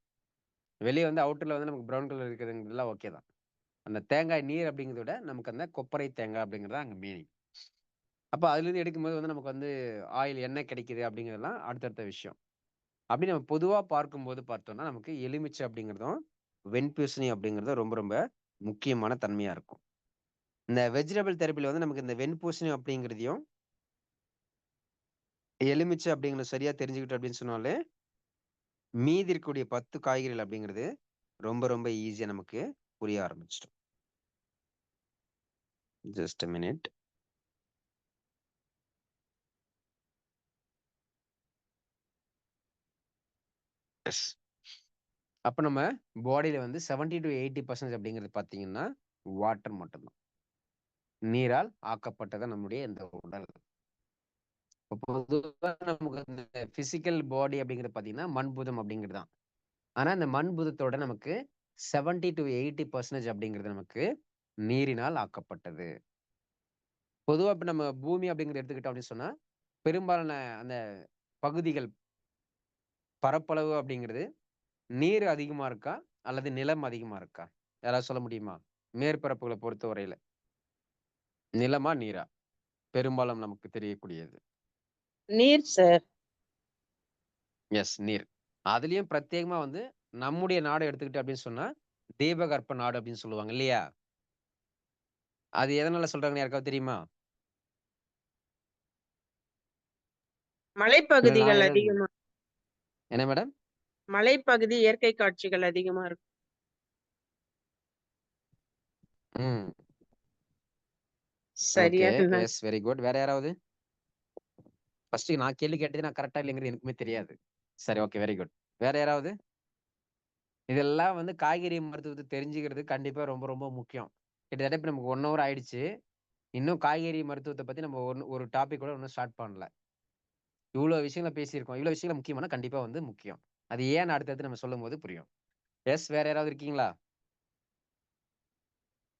வெளியே வந்து அவுட்டர்ல வந்து நமக்கு ப்ரவுன் கலர் இருக்கிறதுங்கிறதுலாம் ஓகே தான். அந்த தேங்காய் நீர் அப்படிங்கிறத விட, நமக்கு அந்த கொப்பரை தேங்காய் அப்படிங்கிறது அங்கே மீனிங். அப்போ அதுலேருந்து எடுக்கும்போது வந்து நமக்கு வந்து ஆயில் எண்ணெய் கிடைக்குது அப்படிங்கிறதெல்லாம் அடுத்தடுத்த விஷயம். அப்படி நம்ம பொதுவாக பார்க்கும்போது பார்த்தோம்னா, நமக்கு எலுமிச்சை அப்படிங்கிறதும், வெண்பூசணி அப்படிங்கிறதும் ரொம்ப ரொம்ப முக்கியமான தன்மையாக இருக்கும். இந்த வெஜிடபிள் தெரப்பியில் வந்து நமக்கு இந்த வெண்பூசணி அப்படிங்கிறதையும் எலுமிச்சை அப்படிங்கிறத சரியாக தெரிஞ்சுக்கிட்டோம் அப்படின்னு சொன்னாலே, மீதி இருக்கக்கூடிய 10 காய்கறிகள் அப்படிங்கிறது ரொம்ப ரொம்ப ஈஸியாக நமக்கு புரிய ஆரம்பிச்சிட்டோம் ஜஸ்ட் அ மினிட். எஸ். அப்ப நம்ம பாடியில வந்து 70-80% அப்படிங்கிறது பார்த்தீங்கன்னா, வாட்டர் மட்டும்தான் நீரால் ஆக்கப்பட்டது நம்முடைய இந்த உடல். பொதுவாக நமக்கு இந்த பிசிக்கல் பாடி அப்படிங்கிறது பார்த்தீங்கன்னா, மண்புதம் அப்படிங்கிறது தான். ஆனா, இந்த மண்புதத்தோட நமக்கு 70-80% அப்படிங்கிறது நமக்கு நீரினால் ஆக்கப்பட்டது. பொதுவா இப்ப நம்ம பூமி அப்படிங்கிறத எடுத்துக்கிட்டோம் அப்படின்னு சொன்னா, பெரும்பாலான அந்த பகுதிகள் பரப்பளவு அப்படிங்கிறது நீர் அதிகமா இருக்கா? அல்லது நிலம் அதிகமா இருக்கா? யாராவது சொல்ல முடியுமா? மேற்பரப்புகள பொறுத்தவரையில. நிலமா? நீரா? பெரும்பாலும் நமக்கு தெரியக்கூடியது. நீர் சார். எஸ் நீர். அதிலயும் பிரத்யேகமா வந்து நம்முடைய நாட எடுத்துக்கிட்டோம் அப்படின்னு சொன்னா, தீபகற்ப நாடு அப்படின்னு சொல்லுவாங்க இல்லையா? அது எதனால சொல்றாங்கன்னு யாருக்காவது தெரியுமா? மலைப்பகுதிகள் அதிகமா என்ன மேடம்? மலைப்பகுதி இயற்கை காட்சிகள் அதிகமா இருக்கும். ம். ஓகே. சரியான எஸ் வெரி குட். வேற யாராவது? ஃபர்ஸ்ட் நான் கேள்வி கேட்டது நான் கரெக்ட்டா இல்லைங்கிறது எனக்குமே தெரியாது. சரி ஓகே வெரி குட். வேற யாராவது? இதெல்லாம் வந்து காய்கறி மருத்துவத்த தெரிஞ்சுக்கிறது கண்டிப்பா ரொம்ப ரொம்ப முக்கியம். கிட்டத்தட்ட இப்ப நமக்கு 1 ஹவர் ஆயிடுச்சு. இன்னும் காய்கறி மருத்துவத்த பத்தி நம்ம ஒண்ணு ஒரு டாபிக் கூட இன்னும் ஸ்டார்ட் பண்ணல. இவ்ளோ விஷயங்கள பேசியிருக்கோம். இவ்ளோ விஷயங்கள் முக்கியமானா கண்டிப்பா வந்து முக்கியம். அது ஏன்னு அடுத்தடுத்து நம்ம சொல்லும்போது புரியும். எஸ் வேற யாராவது இருக்கீங்களா?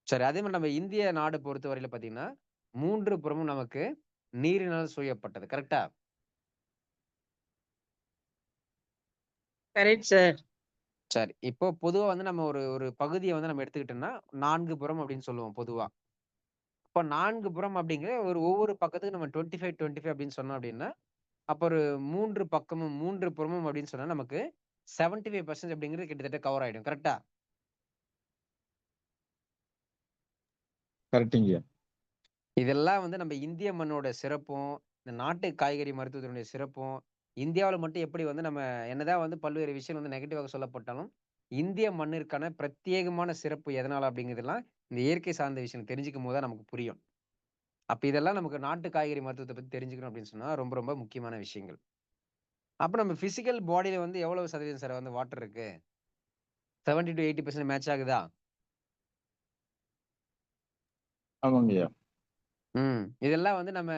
சரி அதே மாரி நம்ம இந்திய நாடு பொறுத்தவரையில பார்த்தீங்கன்னா, 3 புறமும் நமக்கு நீரினால் சூழப்பட்டது. Correct sir. சரி. இப்போ பொதுவா வந்து நம்ம ஒரு ஒரு பகுதிய வந்து நம்ம எடுத்துக்கிட்டோம்னா, 4 புறம் அப்படின்னு சொல்லுவோம் பொதுவா. அப்ப 4 புறம் அப்படிங்கிற ஒரு ஒவ்வொரு பக்கத்துக்கும் நம்ம 25, 25 அப்படின்னு சொன்னோம் அப்படின்னா, அப்ப ஒரு 3 பக்கமும் 3 புறமும் அப்படின்னு சொன்னா நமக்கு 75% அப்படிங்கிறது கிட்டத்தட்ட கவர் ஆயிடும். கரெக்ட்டா? கரெக்ட்டுங்கய்யா. இதெல்லாம் வந்து நம்ம இந்திய மண்ணோட சிறப்பும், இந்த நாட்டு காய்கறி மருத்துவத்தினுடைய சிறப்பும், இந்தியாவுல மட்டும் எப்படி வந்து நம்ம என்னதான் வந்து பல்வேறு விஷயங்கள் வந்து நெகட்டிவாக சொல்லப்பட்டாலும், இந்திய மண்ணிற்கான பிரத்யேகமான சிறப்பு எதனால அப்படிங்கிறதெல்லாம், இந்த இயற்கை சார்ந்த விஷயம் தெரிஞ்சுக்கும்போது தான் நமக்கு புரியும். அப்ப இதெல்லாம் நமக்கு நாட்டு காய்கறி மருத்துவத்த பத்தி தெரிஞ்சுக்கணும் அப்படின்னு சொன்னா, ரொம்ப ரொம்ப முக்கியமான விஷயங்கள். அப்ப நம்ம பிசிக்கல் பாடியில வந்து எவ்வளவு சதவீதம் சார் வந்து வாட்டர் இருக்கு? 70-80% மேட்ச் ஆகுதா? ஆமாங்கய்யா. ம். இதெல்லாம் வந்து நம்ம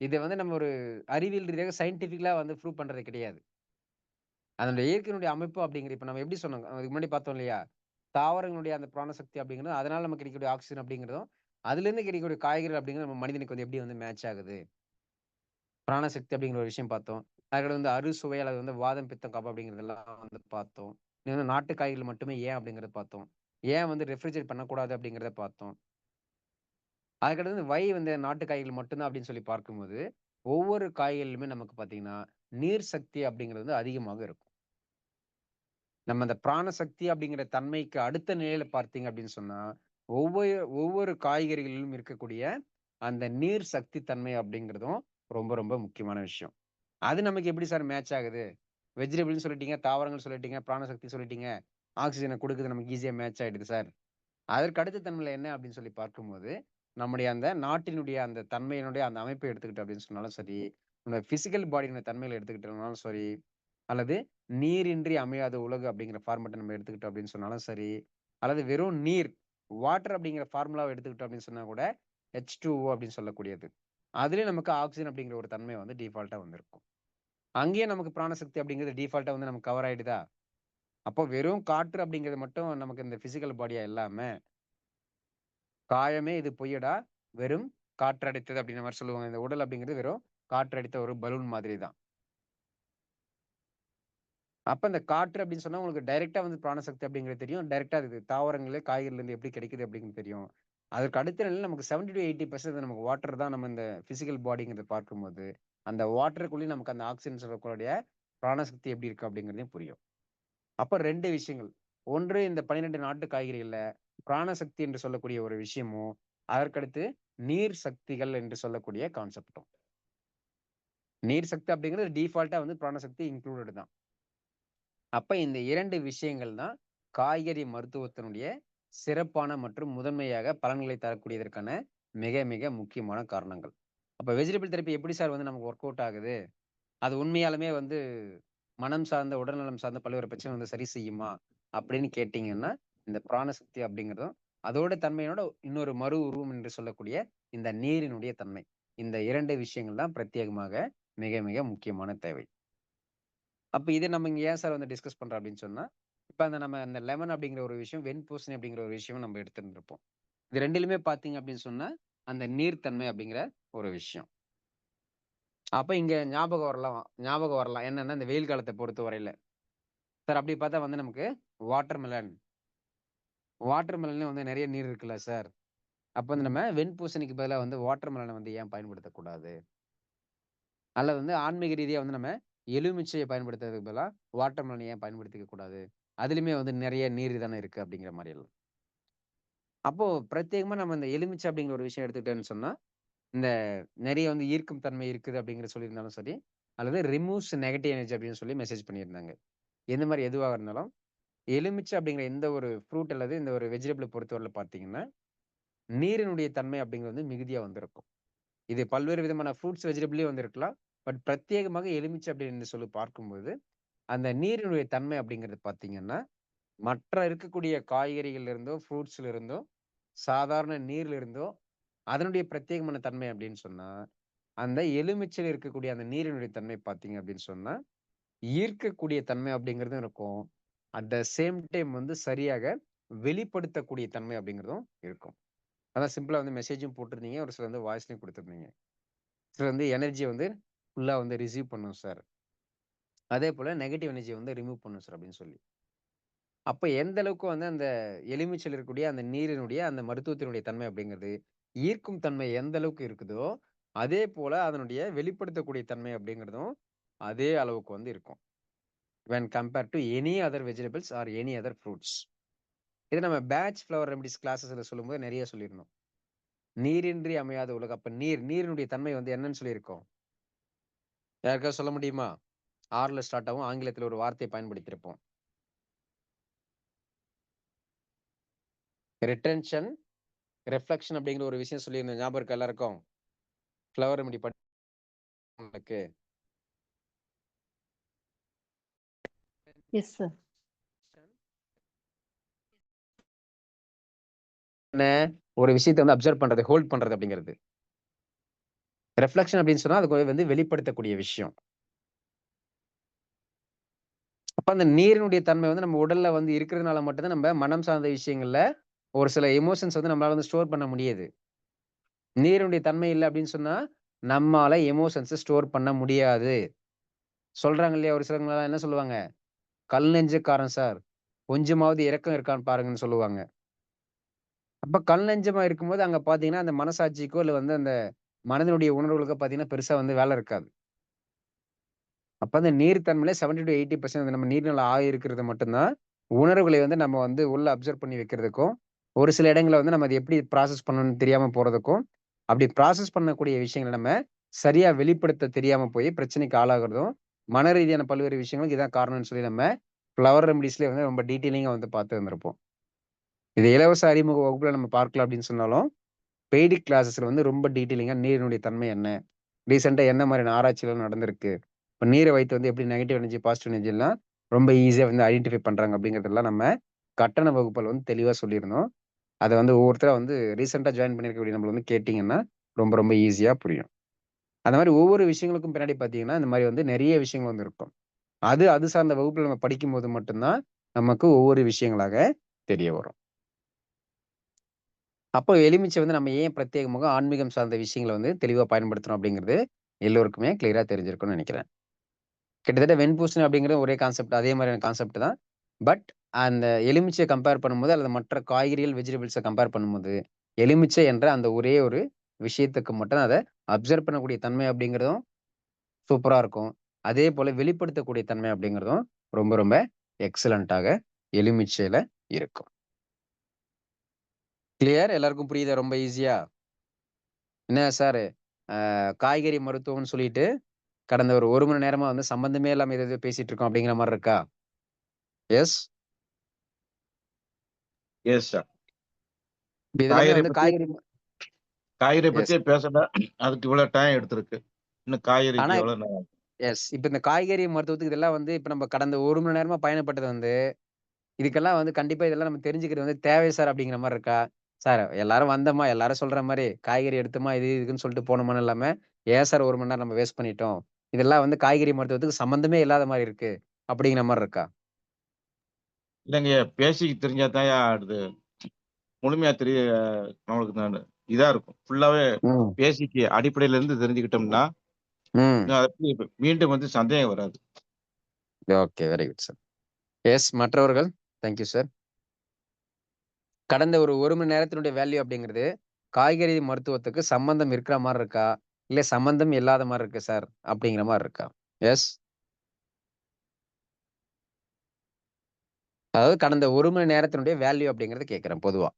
இத வந்து நம்ம ஒரு அறிவியல் ரீதியாக சயின்டிஃபிக்கலா வந்து ப்ரூவ் பண்றது கிடையாது. அதனுடைய இயற்கையினுடைய அமைப்பு அப்படிங்கிற இப்ப நம்ம எப்படி சொன்னோம்? அதுக்கு முன்னாடி பார்த்தோம் இல்லையா? தாவரங்களுடைய அந்த பிராணசக்தி அப்படிங்கிறது, அதனால நமக்கு கிடைக்கக்கூடிய ஆக்ஸிஜன் அப்படிங்கிறதும், அதிலிருந்து கிடைக்கக்கூடிய காய்கறிகள் அப்படிங்கிறது நம்ம மனிதனுக்கு வந்து எப்படி வந்து மேட்ச் ஆகுது? பிராணசக்தி அப்படிங்கிற ஒரு விஷயம் பார்த்தோம். அதுக்கடுத்து வந்து அறுசுவை அல்லது வந்து வாதம், பித்தம், காப்பா அப்படிங்கிறதெல்லாம் வந்து பார்த்தோம். இது வந்து நாட்டு காய்கறிகள் மட்டுமே ஏன் அப்படிங்கிறத பார்த்தோம். ஏன் வந்து ரெஃப்ரிஜரேட் பண்ணக்கூடாது அப்படிங்கிறத பார்த்தோம். அதுக்கடுத்து வந்து வை வந்து நாட்டு காய்கறிகள் மட்டும்தான் அப்படின்னு சொல்லி பார்க்கும்போது, ஒவ்வொரு காய்கறிலுமே நமக்கு பார்த்தீங்கன்னா, நீர் சக்தி அப்படிங்கிறது வந்து அதிகமாக இருக்கும். நம்ம அந்த பிராணசக்தி அப்படிங்கிற தன்மைக்கு அடுத்த நிலையில பார்த்தீங்க அப்படின்னு சொன்னா, ஒவ்வொரு ஒவ்வொரு காய்கறிகளிலும் இருக்கக்கூடிய அந்த நீர் சக்தி தன்மை அப்படிங்கிறதும் ரொம்ப ரொம்ப முக்கியமான விஷயம். அது நமக்கு எப்படி சார் மேட்ச் ஆகுது? வெஜிடபிள்னு சொல்லிட்டீங்க, தாவரங்கள் சொல்லிட்டீங்க, பிராணசக்தி சொல்லிட்டீங்க. ஆக்சிஜனை கொடுக்குது நமக்கு ஈஸியாக மேட்ச் ஆகிடுது சார். அதற்கு அடுத்த தன்மையில் என்ன அப்படின்னு சொல்லி பார்க்கும்போது, நம்முடைய அந்த நாட்டினுடைய அந்த தன்மையினுடைய அந்த அமைப்பை எடுத்துக்கிட்டோம் அப்படின்னு சொன்னாலும் சரி, இந்த ஃபிசிக்கல் பாடியினுடைய தன்மையில் எடுத்துக்கிட்டோம்னாலும் சரி, அல்லது நீரின்றி அமையாத உலகு அப்படிங்கிற ஃபார்மேட்டை நம்ம எடுத்துக்கிட்டோம் அப்படின்னு சொன்னாலும் சரி, அல்லது வெறும் நீர், வாட்டர் அப்படிங்கிற ஃபார்முலாவை எடுத்துக்கிட்டோம் அப்படின்னு சொன்னா கூட, ஹெச் டூ அப்படின்னு சொல்லக்கூடியது. அதுலேயே நமக்கு ஆக்சிஜன் அப்படிங்கிற ஒரு தன்மை வந்து டிஃபால்ட்டாக வந்திருக்கும். அங்கேயே நமக்கு பிராணசக்தி அப்படிங்கிறது டிஃபால்ட்டாக வந்து நமக்கு கவர் ஆகிடுதா அப்போ வெறும் காற்று அப்படிங்கிறது மட்டும் நமக்கு இந்த ஃபிசிக்கல் பாடியா இல்லாமல் காயமே இது பொய்யடா, வெறும் காற்றடித்தது அப்படின்ற மாதிரி சொல்லுவாங்க. இந்த உடல் அப்படிங்கிறது வெறும் காற்றடித்த ஒரு பலூன் மாதிரி தான். அப்ப இந்த காற்று அப்படின்னு சொன்னா உங்களுக்கு டைரக்ட்டா வந்து பிராணசக்தி அப்படிங்கிறது தெரியும். டைரக்ட்டா அது தாவரங்களே, காய்கறிலேருந்து எப்படி கிடைக்குது அப்படிங்கிறது தெரியும். அதுக்கு அடுத்த நிலையில் நமக்கு 70-80% நமக்கு வாட்டர் தான் நம்ம இந்த பிசிக்கல் பாடிங்கிறத பார்க்கும்போது, அந்த வாட்டருக்குள்ளேயும் நமக்கு அந்த ஆக்சிஜன் சொல்லக்கூடிய பிராணசக்தி எப்படி இருக்கு அப்படிங்கிறதையும் புரியும். அப்ப ரெண்டு விஷயங்கள். ஒன்று இந்த 12 நாட்டு காய்கறிகள்ல பிராணசக்தி என்று சொல்லக்கூடிய ஒரு விஷயமும், அதற்கடுத்து நீர் சக்திகள் என்று சொல்லக்கூடிய கான்செப்டும். நீர் சக்தி அப்படிங்கிறது டிஃபால்ட்டா வந்து பிராணசக்தி இன்க்ளூடட் தான். அப்ப இந்த இரண்டு விஷயங்கள் தான் காய்கறி மருத்துவத்தினுடைய சிறப்பான மற்றும் முதன்மையாக பலன்களை தரக்கூடியதற்கான மிக மிக முக்கியமான காரணங்கள். அப்ப வெஜிடபிள் தெரப்பி எப்படி சார் வந்து நமக்கு ஒர்க் அவுட் ஆகுது? அது உண்மையாலுமே வந்து மனம் சார்ந்த, உடல்நலம் சார்ந்த பல்வேறு பிரச்சனை வந்து சரி செய்யுமா? அப்படின்னு கேட்டீங்கன்னா, இந்த பிராணசக்தி அப்படிங்கிறதும், அதோட தன்மையோட இன்னொரு மறு உருவம் என்று சொல்லக்கூடிய இந்த நீரினுடைய தன்மை. இந்த இரண்டு விஷயங்கள் தான் பிரத்யேகமாக மிக மிக முக்கியமான தேவை. அப்போ இதை நம்ம இங்கே ஏன் சார் வந்து டிஸ்கஸ் பண்ணுறோம் அப்படின்னு சொன்னால் இப்போ அந்த நம்ம அந்த லெமன் அப்படிங்கிற ஒரு விஷயம், வெண்பூசணி அப்படிங்கிற ஒரு விஷயம் நம்ம எடுத்துருந்துருப்போம் இது ரெண்டிலுமே பார்த்தீங்க அப்படின்னு சொன்னால் அந்த நீர்த்தன்மை அப்படிங்கிற ஒரு விஷயம். அப்போ இங்கே ஞாபகம் வரலாம் ஞாபகம் வரலாம். என்னன்னா, இந்த வெயில் காலத்தை பொறுத்த வரையில் சார் அப்படி பார்த்தா வந்து நமக்கு வாட்டர் மெலன். வாட்டர் மெலன்லயும் வந்து நிறைய நீர் இருக்குல்ல சார். அப்போ வந்து நம்ம வெண்பூசணிக்கு பதிலாக வந்து வாட்டர் மெலனை வந்து ஏன் பயன்படுத்தக்கூடாது? அல்லது வந்து ஆன்மீக ரீதியாக வந்து நம்ம எலுமிச்சையை பயன்படுத்துறதுக்கு பதிலாக வாட்டர்மலன் ஏன் பயன்படுத்திக்க கூடாது? அதுலேயுமே வந்து நிறைய நீர் தானே இருக்குது அப்படிங்கிற மாதிரி எல்லாம். அப்போது பிரத்யேகமாக நம்ம இந்த எலுமிச்சை அப்படிங்கிற ஒரு விஷயம் எடுத்துக்கிட்டேன்னு சொன்னால் இந்த நிறைய வந்து ஈர்க்கும் தன்மை இருக்குது அப்படிங்கிற சொல்லியிருந்தாலும் சரி, அல்லது ரிமூவ்ஸ் நெகட்டிவ் எனர்ஜி அப்படின்னு சொல்லி மெசேஜ் பண்ணியிருந்தாங்க. எந்த மாதிரி எதுவாக இருந்தாலும், எலுமிச்சை அப்படிங்கிற எந்த ஒரு ஃப்ரூட் அல்லது இந்த ஒரு வெஜிடபிளை பொறுத்தவரையில் பார்த்தீங்கன்னா, நீரினுடைய தன்மை அப்படிங்கிறது வந்து மிகுதியாக வந்திருக்கும். இது பல்வேறு விதமான ஃப்ரூட்ஸ், வெஜிடபிள்லேயும் வந்திருக்கலாம் பட் பிரத்யேகமாக எலுமிச்சை அப்படின்னு சொல்லி பார்க்கும்போது, அந்த நீரினுடைய தன்மை அப்படிங்கிறது பார்த்தீங்கன்னா, மற்ற இருக்கக்கூடிய காய்கறிகள் இருந்தோ, ஃப்ரூட்ஸ்ல இருந்தோ, சாதாரண நீர்ல இருந்தோ, அதனுடைய பிரத்யேகமான தன்மை அப்படின்னு சொன்னா, அந்த எலுமிச்சையில் இருக்கக்கூடிய அந்த நீரினுடைய தன்மை பார்த்தீங்க அப்படின்னு சொன்னா, ஈர்க்கக்கூடிய தன்மை அப்படிங்கிறதும் இருக்கும். அட் த சேம் டைம் வந்து சரியாக வெளிப்படுத்தக்கூடிய தன்மை அப்படிங்கிறதும் இருக்கும். அதான் சிம்பிளா வந்து மெசேஜும் போட்டிருந்தீங்க. ஒரு சிலர் வந்து வாய்ஸ்லையும் கொடுத்துருந்தீங்க சிலர் வந்து எனர்ஜி வந்து ஃபுல்லா வந்து ரிசீவ் பண்ணும் சார். அதே போல் நெகட்டிவ் எனர்ஜியை வந்து ரிமூவ் பண்ணும் சார் அப்படின்னு சொல்லி. அப்போ எந்த அளவுக்கு வந்து அந்த எலுமிச்சல் இருக்கக்கூடிய அந்த நீரினுடைய அந்த மருத்துவத்தினுடைய தன்மை அப்படிங்கிறது, ஈர்க்கும் தன்மை எந்த அளவுக்கு இருக்குதோ, அதே போல அதனுடைய வெளிப்படுத்தக்கூடிய தன்மை அப்படிங்கிறதும், அதே அளவுக்கு வந்து இருக்கும். When compare to any other vegetables or any other fruits. இது நம்ம பேட்ச் ஃப்ளவர் ரெமிடிஸ் கிளாஸஸில் சொல்லும்போது நிறைய சொல்லியிருந்தோம். நீரின்றி அமையாத உலகம் அப்போ நீர், நீரினுடைய தன்மை வந்து என்னன்னு சொல்லியிருக்கோம்? யாருக்காவது சொல்ல முடியுமா? ஆர்ல ஸ்டார்ட் ஆகும். ஆங்கிலத்தில ஒரு வார்த்தைய பயன்படுத்தியிருப்போம். ரிட்டென்ஷன், ரிஃப்ளெக்ஷன் அப்படிங்கிற ஒரு விஷயம் சொல்லியிருந்தோம். ஞாபகம் இருக்கா எல்லாருக்கும்? ஃப்ளவர் ரெமிடி படி உங்களுக்கு. ஒரு விஷயத்த வந்து அப்சர்வ் பண்றது, ஹோல்ட் பண்றது அப்படிங்கிறது. ரெஃப்ளெக்ஷன் அப்படின்னு சொன்னா அது வந்து வெளிப்படுத்தக்கூடிய விஷயம். அப்ப அந்த நீரினுடைய தன்மை வந்து நம்ம உடல்ல வந்து இருக்கிறதுனால மட்டும்தான் நம்ம மனம் சார்ந்த விஷயங்கள்ல ஒரு சில எமோஷன்ஸ் வந்து நம்மளால வந்து ஸ்டோர் பண்ண முடியாது. நீரினுடைய தன்மை இல்லை அப்படின்னு சொன்னா நம்மால எமோஷன்ஸ் ஸ்டோர் பண்ண முடியாது. சொல்றாங்க இல்லையா ஒரு சிலவங்க என்ன சொல்லுவாங்க? கல் நெஞ்சக்காரன் சார். கொஞ்சமாவது இறக்கம் இருக்கான்னு பாருங்கன்னு சொல்லுவாங்க. அப்ப கல் நெஞ்சமா இருக்கும்போது அங்க பாத்தீங்கன்னா அந்த மனசாட்சிக்கோ இல்ல வந்து அந்த மனதினுடைய உணர்வுகளுக்கு பார்த்தீங்கன்னா பெருசாக வந்து வேலை இருக்காது. அப்போ அந்த நீர் தன்மையில செவன்டி டு எயிட்டி பர்சன்ட் நம்ம நீர்நிலை ஆகி இருக்கிறது மட்டும்தான் உணர்வுகளை வந்து நம்ம வந்து உள்ள அப்சர்வ் பண்ணி வைக்கிறதுக்கும் ஒரு சில இடங்களை வந்து நம்ம அதை எப்படி ப்ராசஸ் பண்ணணும்னு தெரியாம போறதுக்கும் அப்படி ப்ராசஸ் பண்ணக்கூடிய விஷயங்களை நம்ம சரியா வெளிப்படுத்த தெரியாம போய் பிரச்சனைக்கு ஆளாகிறதும் மன ரீதியான பல்வேறு விஷயங்களுக்கு இதான் காரணம்னு சொல்லி நம்ம ஃப்ளவர் ரெமடிஸ்லேயே வந்து ரொம்ப டீட்டெயிலிங்காக வந்து பார்த்து வந்திருப்போம். இது இலவச அறிமுக வகுப்புல நம்ம பார்க்கலாம் அப்படின்னு சொன்னாலும் பெய்டு கிளாஸஸில் வந்து ரொம்ப டீட்டெயிலிங்காக நீரினுடைய தன்மை என்ன? ரீசெண்டாக என்ன மாதிரியான ஆராய்ச்சிகள் நடந்திருக்கு? இப்போ நீரை வைத்து வந்து எப்படி நெகட்டிவ் எனர்ஜி பாசிட்டிவ் எனர்ஜிலாம் ரொம்ப ஈஸியாக வந்து ஐடென்டிஃபை பண்ணுறாங்க அப்படிங்கிறதெல்லாம் நம்ம கட்டண வகுப்பில் வந்து தெளிவாக சொல்லியிருந்தோம். அதை வந்து ஒவ்வொருத்தராக வந்து ரீசெண்டாக ஜாயின் பண்ணியிருக்கக்கூடிய நம்மளை வந்து கேட்டிங்கன்னா ரொம்ப ரொம்ப ஈஸியாக புரியும். அந்த மாதிரி ஒவ்வொரு விஷயங்களுக்கும் பின்னாடி பார்த்தீங்கன்னா இந்த மாதிரி வந்து நிறைய விஷயங்கள் வந்து இருக்கும். அது அது சார்ந்த வகுப்பில் நம்ம படிக்கும் போது மட்டும்தான் நமக்கு ஒவ்வொரு விஷயங்களாக தெரிய வரும். அப்போ எலுமிச்சை வந்து நம்ம ஏன் பிரத்யேகமாக ஆன்மீகம் சார்ந்த விஷயங்களை வந்து தெளிவாக பயன்படுத்தணும் அப்படிங்கிறது எல்லோருக்குமே கிளியராக தெரிஞ்சிருக்கும்னு நினைக்கிறேன். கிட்டத்தட்ட வெண்பூசணி அப்படிங்கிறது ஒரே கான்செப்ட் அதே மாதிரியான கான்செப்ட் தான். பட் அந்த எலுமிச்சையை கம்பேர் பண்ணும்போது அல்லது மற்ற காய்கறிகள் வெஜிடபிள்ஸை கம்பேர் பண்ணும்போது எலுமிச்சை என்ற அந்த ஒரே ஒரு விஷயத்துக்கு மட்டும் அதை அப்சர்வ் பண்ணக்கூடிய தன்மை அப்படிங்கிறதும் சூப்பராக இருக்கும். அதே போல் வெளிப்படுத்தக்கூடிய தன்மை அப்படிங்கிறதும் ரொம்ப ரொம்ப எக்ஸலண்ட்டாக எலுமிச்சையில் இருக்கும். கிளியர் எல்லாருக்கும் புரியுதா? ரொம்ப ஈஸியா என்ன சார் காய்கறி மருத்துவம்னு சொல்லிட்டு கடந்த ஒரு ஒரு மணி நேரமா வந்து சம்பந்தமே இல்லாம எது எது பேசிட்டு இருக்கோம் அப்படிங்கிற மாதிரி இருக்கா? எஸ் எஸ் சார் காய்கறி பத்தி- காய்கறி காய்கறி. பத்தியே பேசல. அதுக்கு இவ்வளவு டைம் எடுத்திருக்கு. இன்னும் நேரம்? எஸ் இப்ப இந்த காய்கறி மருத்துவத்துக்கு இதெல்லாம் வந்து இப்ப நம்ம கடந்த ஒரு மணி நேரமா பயணப்பட்டது வந்து இதுக்கெல்லாம் வந்து கண்டிப்பா இதெல்லாம் நம்ம தெரிஞ்சுக்கிறது வந்து தேவை சார் அப்படிங்கிற மாதிரி இருக்கா? சார் எல்லாரும் வந்தோமா? எல்லாரும் சொல்ற மாதிரி காய்கறி எடுத்தோமா? இது இதுக்குன்னு சொல்லிட்டு போனோமான்னு இல்லாம ஏன் சார் ஒரு மணி நேரம் நம்ம வேஸ்ட் பண்ணிட்டோம்? இதெல்லாம் வந்து காய்கறி மருத்துவத்துக்கு சம்பந்தமே இல்லாத மாதிரி இருக்கு. அப்படிங்கிற மாதிரி இருக்கா? இல்லைங்க பேசிக்கு தெரிஞ்சாதான் அது முழுமையா தெரிய நம்மளுக்கு இதா இருக்கும். ஃபுல்லாவே பேசிக்கு அடிப்படையில இருந்து தெரிஞ்சுக்கிட்டோம்னா மீண்டும் வந்து சந்தேகம் வராது. Okay very good sir yes மற்றவர்கள்? தேங்க்யூ சார் கடந்த ஒரு ஒரு மணி நேரத்தினுடைய வேல்யூ அப்படிங்கிறது காய்கறி மருத்துவத்துக்கு சம்பந்தம் இருக்கிற மாதிரி இருக்கா? இல்ல சம்பந்தம் இல்லாத மாதிரி இருக்கு சார் அப்படிங்கிற மாதிரி இருக்கா? எஸ் அதாவது கடந்த ஒரு மணி நேரத்தினுடைய வேல்யூ அப்படிங்கறது கேட்கிறேன் பொதுவா.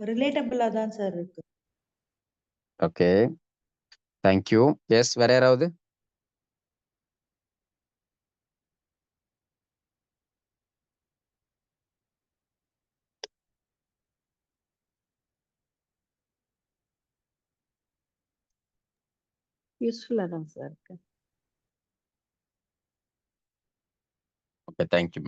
ரிலேட்டபிளா தான் சார் இருக்கு. ஓகே தேங்க்யூ எஸ் வேற யாராவது யூஸ்ஃபுல்லா தான் சார் இருக்கு ஓகே தேங்க்யூ